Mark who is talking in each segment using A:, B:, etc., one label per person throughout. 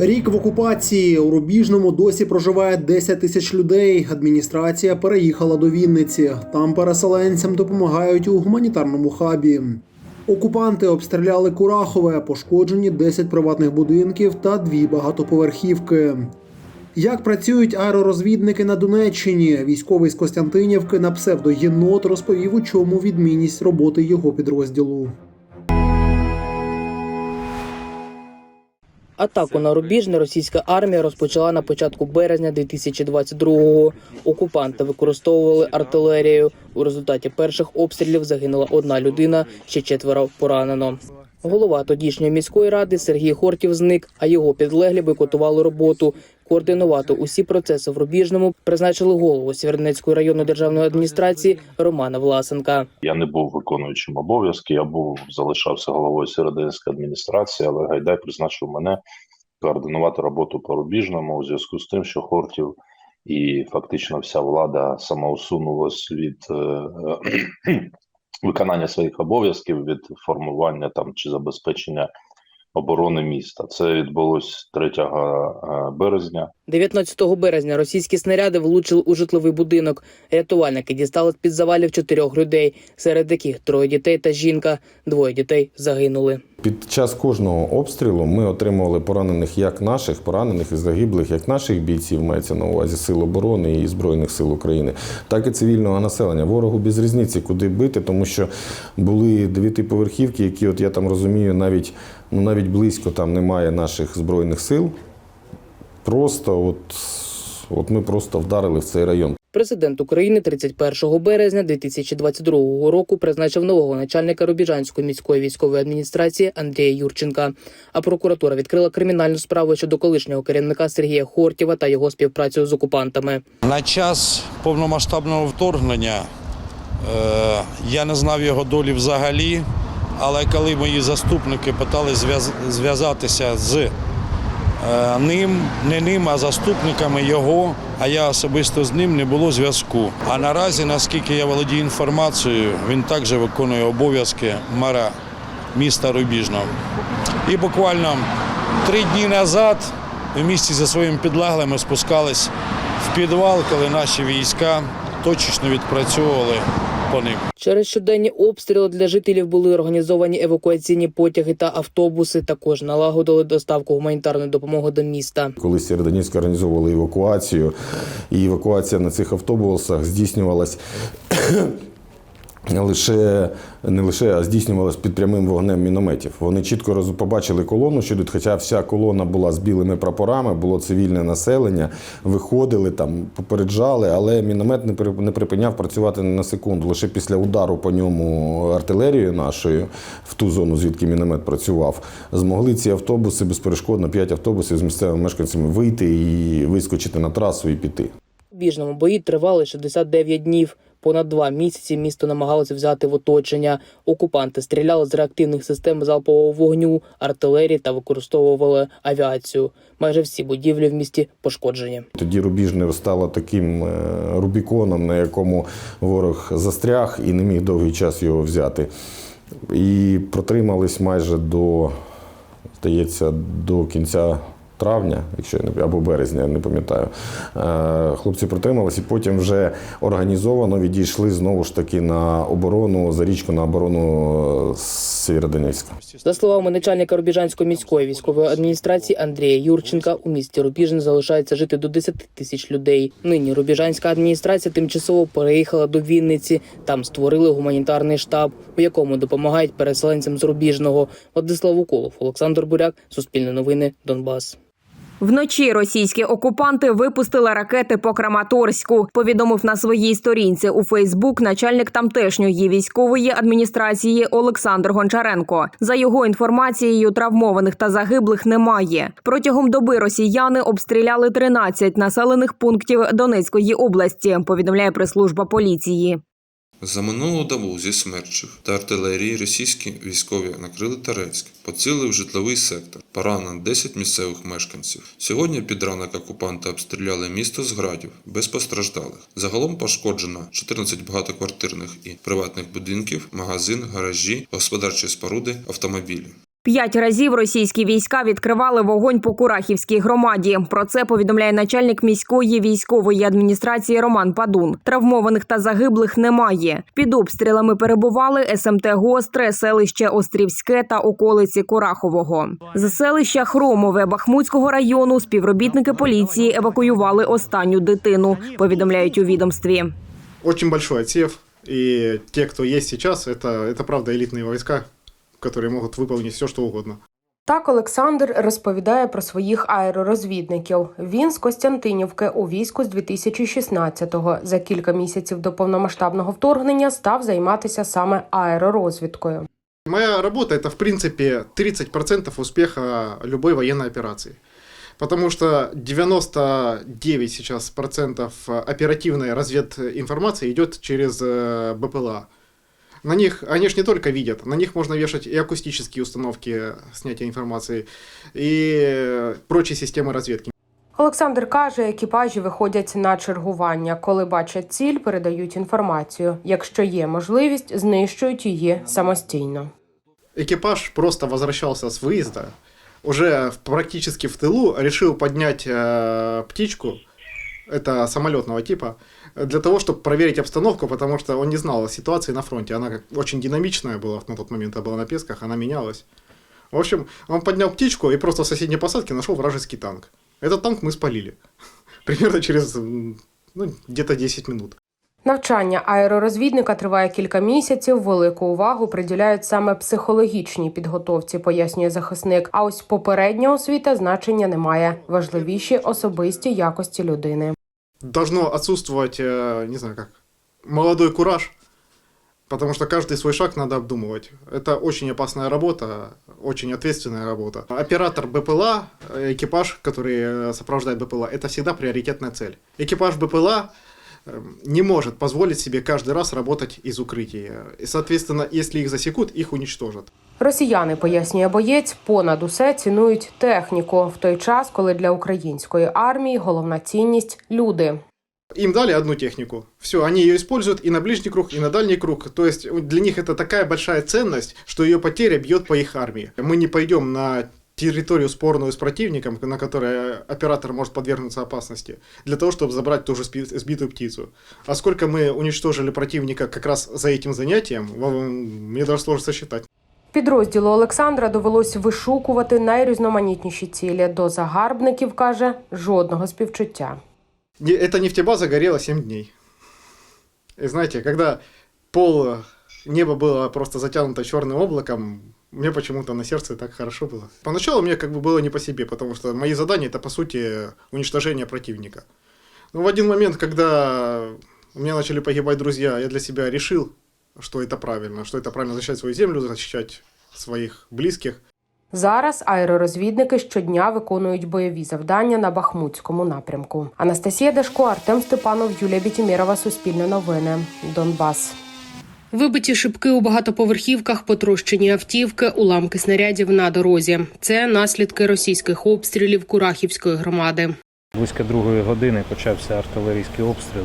A: Рік в окупації у Рубіжному досі проживає 10 тисяч людей. Адміністрація переїхала до Вінниці. Там переселенцям допомагають у гуманітарному хабі. Окупанти обстріляли Курахове, пошкоджені 10 приватних будинків та дві багатоповерхівки. Як працюють аеророзвідники на Донеччині? Військовий з Костянтинівки на псевдоєнот розповів, у чому відмінність роботи його підрозділу.
B: Атаку на Рубіжне російська армія розпочала на початку березня 2022-го. Окупанти використовували артилерію. У результаті перших обстрілів загинула одна людина, ще четверо поранено. Голова тодішньої міської ради Сергій Хортів зник, а його підлеглі бойкотували роботу. Координувати усі процеси в Рубіжному призначили голову Сєвєродонецької районної державної адміністрації Романа Власенка.
C: Я не був виконуючим обов'язки, я був залишався головою Сєвєродонецької адміністрації, але Гайдай призначив мене координувати роботу по рубіжному у зв'язку з тим, що Хортів і фактично вся влада самоусунулась від е, е, виконання своїх обов'язків від формування там чи забезпечення оборони міста. Це відбулось 3 е, березня.
B: 19 березня російські снаряди влучили у житловий будинок. Рятувальники дістали з під завалів чотирьох людей, серед яких троє дітей та жінка. Двоє дітей загинули.
D: Під час кожного обстрілу ми отримували поранених як наших, поранених і загиблих, як наших бійців, мається на увазі Сил оборони і Збройних сил України, так і цивільного населення. Ворогу без різниці, куди бити, тому що були дев'ятиповерхівки, які, от я там розумію, навіть ну навіть близько там немає наших збройних сил. Просто от, от ми просто вдарили в цей район.
B: Президент України 31 березня 2022 року призначив нового начальника Рубіжанської міської військової адміністрації Андрія Юрченка. А прокуратура відкрила кримінальну справу щодо колишнього керівника Сергія Хортєва та його співпрацю з окупантами.
E: На час повномасштабного вторгнення е, я не знав його долі взагалі, але коли мої заступники питали зв'язатися з е, ним, не ним, а заступниками його, а я особисто з ним не було зв'язку. А наразі, наскільки я володію інформацією, він також виконує обов'язки мера міста Рубіжного. І буквально три дні назад в місті зі своїми підлеглими спускались в підвал, коли наші війська точечно відпрацьовували по ним.
B: Через щоденні обстріли для жителів були організовані евакуаційні потяги та автобуси. Також налагодили доставку гуманітарної допомоги до міста.
D: Коли Сєвєродонецьк організовували евакуацію, і евакуація на цих автобусах здійснювалась лише не лише, а здійснювалась під прямим вогнем мінометів. Вони чітко побачили колону, що йдуть, хоча вся колона була з білими прапорами, було цивільне населення, виходили там, попереджали, але міномет не при- не припиняв працювати на секунду. Лише після удару по ньому артилерією нашою в ту зону, звідки міномет працював, змогли ці автобуси безперешкодно, п'ять автобусів з місцевими мешканцями вийти і вискочити на трасу і піти.
B: Біжному бої тривали 69 днів. Понад два місяці місто намагалося взяти в оточення. Окупанти стріляли з реактивних систем залпового вогню, артилерії та використовували авіацію. Майже всі будівлі в місті пошкоджені.
D: Тоді Рубіжне стало таким е, Рубіконом, на якому ворог застряг і не міг довгий час його взяти. І протримались майже до, здається, до кінця травня, якщо не або березня, я не пам'ятаю. Е, Хлопці протримались і потім вже організовано відійшли знову ж таки на оборону за річку на оборону е, Сєвєродонецька.
B: За словами начальника Рубіжанської міської військової адміністрації Андрія Юрченка, у місті Рубіжин залишається жити до 10 тисяч людей. Нині Рубіжанська адміністрація тимчасово переїхала до Вінниці. Там створили гуманітарний штаб, у якому допомагають переселенцям з Рубіжного. Владислав Уколов, Олександр Буряк, Суспільне новини, Донбас.
F: Вночі російські окупанти випустили ракети по Краматорську. Повідомив на своїй сторінці у Фейсбук начальник тамтешньої військової адміністрації Олександр Гончаренко. За його інформацією, травмованих та загиблих немає. Протягом доби росіяни обстріляли 13 населених пунктів Донецької області. Повідомляє прес-служба поліції.
G: За минулу добу зі смерчів та артилерії російські військові накрили Тарецьк, поцілив житловий сектор, поранено 10 місцевих мешканців. Сьогодні під ранок окупанти обстріляли місто з градів, без постраждалих. Загалом пошкоджено 14 багатоквартирних і приватних будинків, магазин, гаражі, господарчі споруди, автомобілі.
F: П'ять разів російські війська відкривали вогонь по Курахівській громаді. Про це повідомляє начальник міської військової адміністрації Роман Падун. Травмованих та загиблих немає. Під обстрілами перебували СМТ Гостре, селище Острівське та околиці Курахового. З селища Хромове Бахмутського району співробітники поліції евакуювали останню дитину. Повідомляють у відомстві.
H: Очень большой отсев. И те, кто есть сейчас, это, это правда элитные войска, которые могут выполнить все, что угодно.
I: Так Олександр розповідає про своїх аеророзвідників. Він з Костянтинівки у війську з 2016-го. За кілька місяців до повномасштабного вторгнення став займатися саме аеророзвідкою.
H: Моя работа это, в принципе, 30% успеха любой военной операции. Потому что 99 сейчас процентов оперативной развединформации идет через э, БПЛА. На них, они ж не только видят, на них можно вешать и акустические установки снятия информации, и э, прочие системы разведки.
I: Олександр каже, екіпажі виходять на чергування. Коли бачать ціль, передають інформацію. Якщо є можливість, знищують її самостійно.
H: Экипаж просто возвращался с выезда, уже в- практически в тылу решил поднять э, птичку, это самолетного типа, для того, чтобы проверить обстановку, потому что он не знал о ситуации на фронте. Она как очень динамичная была на тот момент, а была на Песках, она менялась. В общем, он поднял птичку и просто в соседней посадке нашел вражеский танк. Этот танк мы спалили. Примерно через м, ну, где-то 10 минут.
I: Навчання аеророзвідника триває кілька місяців. Велику увагу приділяють саме психологічній підготовці, пояснює захисник. А ось попередня освіта значення не має. Важливіші особисті якості людини.
H: Должно отсутствовать, э, не знаю как, молодой кураж, потому что каждый свой шаг надо обдумывать. Это очень опасная работа, очень ответственная работа. Оператор БПЛА, экипаж, который э, сопровождает БПЛА, это всегда приоритетная цель. Экипаж БПЛА э, не может позволить себе каждый раз работать из укрытия. И, соответственно, если их засекут, их уничтожат.
I: Росіяни, пояснює боєць, понад усе цінують техніку в той час, коли для української армії головна цінність люди.
H: Им дали одну технику. Все, они ее используют и на ближний круг, и на дальний круг. То есть э, для них это такая большая ценность, что ее потеря бьет по их армии. Мы не пойдем на территорию спорную с противником, на которой оператор может подвергнуться опасности, для того, чтобы забрать ту же спи- сбитую птицу. А сколько мы уничтожили противника как раз за этим занятием, во- мне даже сложно сосчитать.
I: Підрозділу Олександра довелось вишукувати найрізноманітніші цілі. До загарбників каже жодного співчуття.
H: Не- Эта нефтебаза горела 7 дней. И знаете, когда пол э, неба было просто затянуто черным облаком, мне почему-то на сердце так хорошо было. Поначалу мне как бы было не по себе, потому что мои задания это по сути уничтожение противника. Но в один момент, когда у меня начали погибать друзья, я для себя решил, что это правильно, что это правильно защищать свою землю, защищать своих близких.
I: Зараз аеророзвідники щодня виконують бойові завдання на Бахмутському напрямку. Анастасія Дашко, Артем Степанов, Юлія Бітімірова, Суспільне новини, Донбас. Вибиті шибки у багатоповерхівках, потрощені автівки, уламки снарядів на дорозі. Це наслідки російських обстрілів Курахівської громади.
J: Близько другої години почався артилерійський обстріл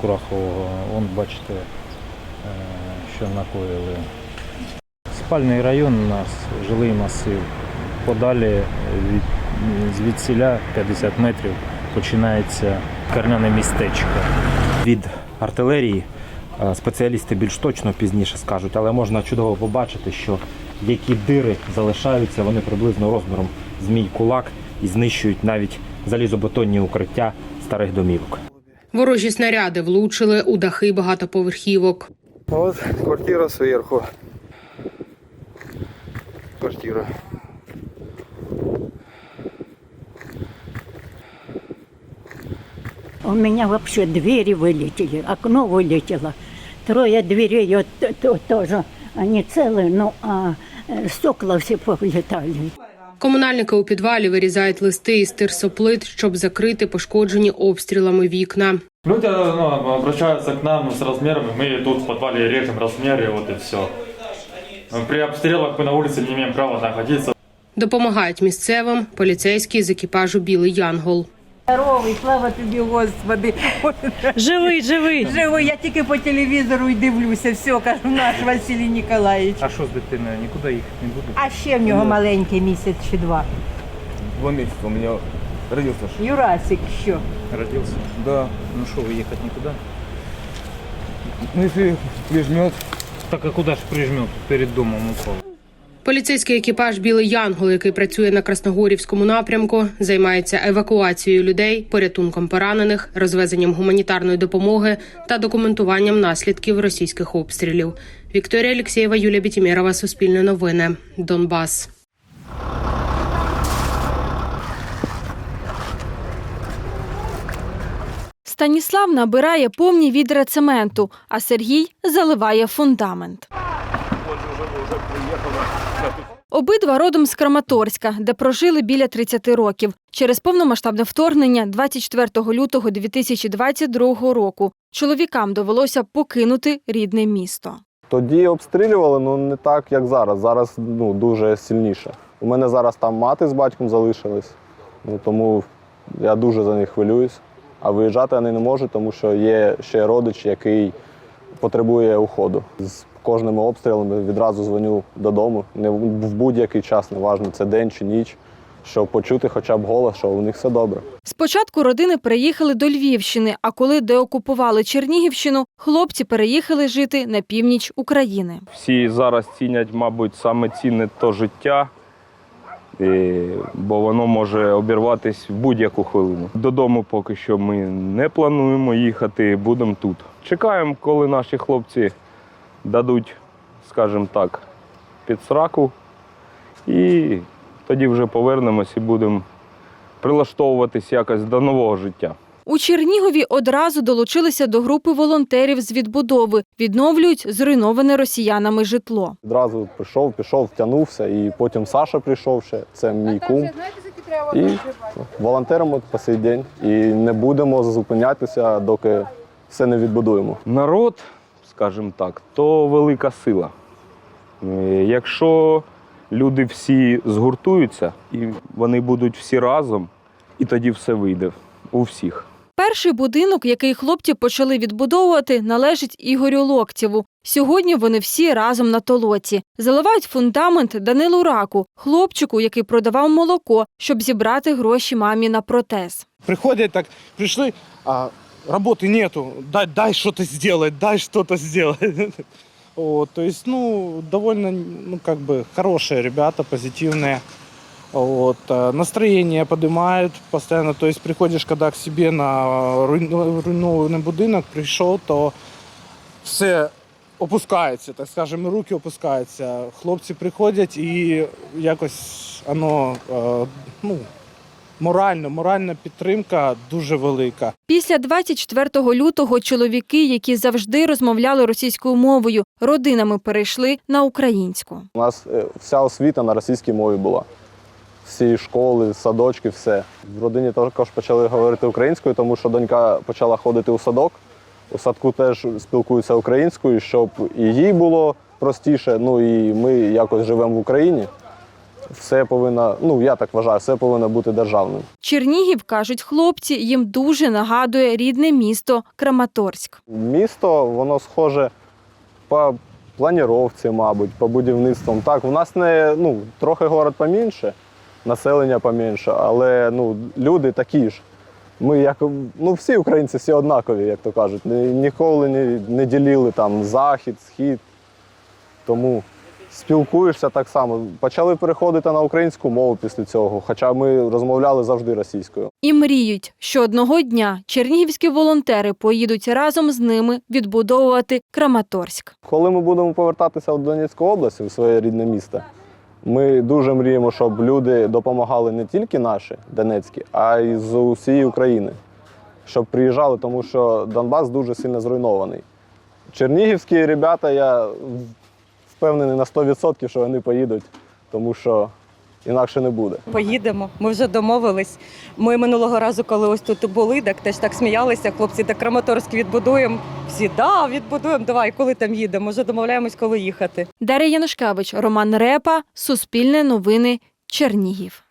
J: Курахового. Вон бачите, е, що накоїли. Спальний район у нас, жилий масив. Подалі від звідсіля 50 метрів починається карняне містечко.
K: від артилерії. Е, Спеціалісти більш точно пізніше скажуть, але можна чудово побачити, що які дири залишаються, вони приблизно розміром з мій кулак і знищують навіть залізобетонні укриття старих домівок.
I: Ворожі снаряди влучили у дахи багатоповерхівок.
L: Вот квартира сверху Квартира.
M: У меня вообще двери вылетели, окно вылетело. Трое дверей вот, т- т- тоже, они целые, ну а э, стекла все повылетали.
I: Комунальники у підвалі вирізають листи із тирсоплит, щоб закрити пошкоджені обстрілами вікна.
J: Люди ну, обращаются к нам с размерами, мы тут в подвале режем размеры, вот и все. При обстрелах мы на улице не имеем права находиться.
I: Допомагають місцевим поліцейські з екіпажу Білий Янгол.
N: Здоровий, слава тобі, Господи.
O: Живий, живий.
N: Живий, я тільки по телевізору і дивлюся. Все, кажу, наш Василій Ніколаївич.
K: А що з дитиною? Нікуди їхати не буде?
N: А ще в нього маленький місяць чи два.
L: Два месяца у меня родился. ж.
N: Юрасик, що?
K: Родився.
L: Да.
K: Ну що, виїхати нікуди?
L: Ну если прижмет.
K: Так а куди ж прижмет перед домом упав?
I: Поліцейський екіпаж Білий Янгол, який працює на Красногорівському напрямку, займається евакуацією людей, порятунком поранених, розвезенням гуманітарної допомоги та документуванням наслідків російських обстрілів. Вікторія Олексєєва, Юлія Бітімєрова, Суспільне новини, Донбас.
O: Станіслав набирає повні відра цементу, а Сергій заливає фундамент. Обидва родом з Краматорська, де прожили біля 30 років. Через повномасштабне вторгнення 24 лютого 2022 року чоловікам довелося покинути рідне місто.
P: Тоді обстрілювали, ну не так, як зараз. Зараз ну, дуже сильніше. У мене зараз там мати з батьком залишились, ну, тому я дуже за них хвилююсь. А виїжджати вони не можуть, тому що є ще родич, який потребує уходу. З кожними обстрілами відразу дзвоню додому. Не в будь-який час, неважно, це день чи ніч, щоб почути хоча б голос, що у них все добре.
O: Спочатку родини переїхали до Львівщини, а коли деокупували Чернігівщину, хлопці переїхали жити на північ України.
Q: Всі зараз цінять, мабуть, саме цінне то життя, бо воно може обірватися в будь-яку хвилину. Додому поки що ми не плануємо їхати, будемо тут. Чекаємо, коли наші хлопці дадуть, скажімо так, під сраку, і тоді вже повернемось і будемо прилаштовуватись якось до нового життя.
O: У Чернігові одразу долучилися до групи волонтерів з відбудови, відновлюють зруйноване росіянами житло.
P: Відразу прийшов, пішов, втягнувся, і потім Саша прийшов ще, це мій кум. І волонтеримо по сей день. І не будемо зупинятися, доки все не відбудуємо.
Q: Народ, скажімо так, то велика сила. Е, Якщо люди всі згуртуються і вони будуть всі разом, і тоді все вийде у всіх.
O: Перший будинок, який хлопці почали відбудовувати, належить Ігорю Локтєву. Сьогодні вони всі разом на толоці. Заливають фундамент Данилу Раку, хлопчику, який продавав молоко, щоб зібрати гроші мамі на протез.
R: Приходят так, пришли, а работы нету, дай, дай что-то сделать, дай что-то сделать. Вот, то есть, ну, довольно, ну, как бы, хорошие ребята, позитивные. Вот, э, настроение поднимают постоянно, то есть приходишь, когда к себе на руйну- руйнованный будинок пришел, то все опускається, так скажемо, руки опускаються. Хлопці приходять і якось воно, е, ну, морально, моральна підтримка дуже велика.
O: Після 24 лютого чоловіки, які завжди розмовляли російською мовою, родинами перейшли на українську.
P: У нас е, вся освіта на російській мові була. Всі школи, садочки, все. В родині також почали говорити українською, тому що донька почала ходити у садок. У садку теж спілкуються українською, щоб і їй було простіше. Ну і ми якось живемо в Україні. Все повинно, ну я так вважаю, все повинно бути державним.
O: Чернігів, кажуть хлопці, їм дуже нагадує рідне місто Краматорськ.
P: Місто, воно схоже по планіровці, мабуть, по будівництвам. Так, у нас не ну, трохи город поменше, населення поменше, але ну, люди такі ж. Ми як ну, всі українці всі однакові, як то кажуть. Ні- Ніколи не, не ділили там захід, схід. Тому спілкуєшся так само. Почали переходити на українську мову після цього, хоча ми розмовляли завжди російською.
O: І мріють, що одного дня чернігівські волонтери поїдуть разом з ними відбудовувати Краматорськ.
P: Коли ми будемо повертатися в Донецьку область, в своє рідне місто, ми дуже мріємо, щоб люди допомагали не тільки наші донецькі, а й з усієї України. Щоб приїжджали, тому що Донбас дуже сильно зруйнований. Чернігівські ребята, я впевнений на 100%, що вони поїдуть, тому що інакше не буде.
S: Поїдемо, ми вже домовились. Ми минулого разу, коли ось тут були, так теж так сміялися. Хлопці, так Краматорськ відбудуємо. Всі да, відбудуємо. Давай, коли там їдемо. Вже домовляємось, коли їхати.
O: Дар'я Янушкевич, Роман Репа, Суспільне новини, Чернігів.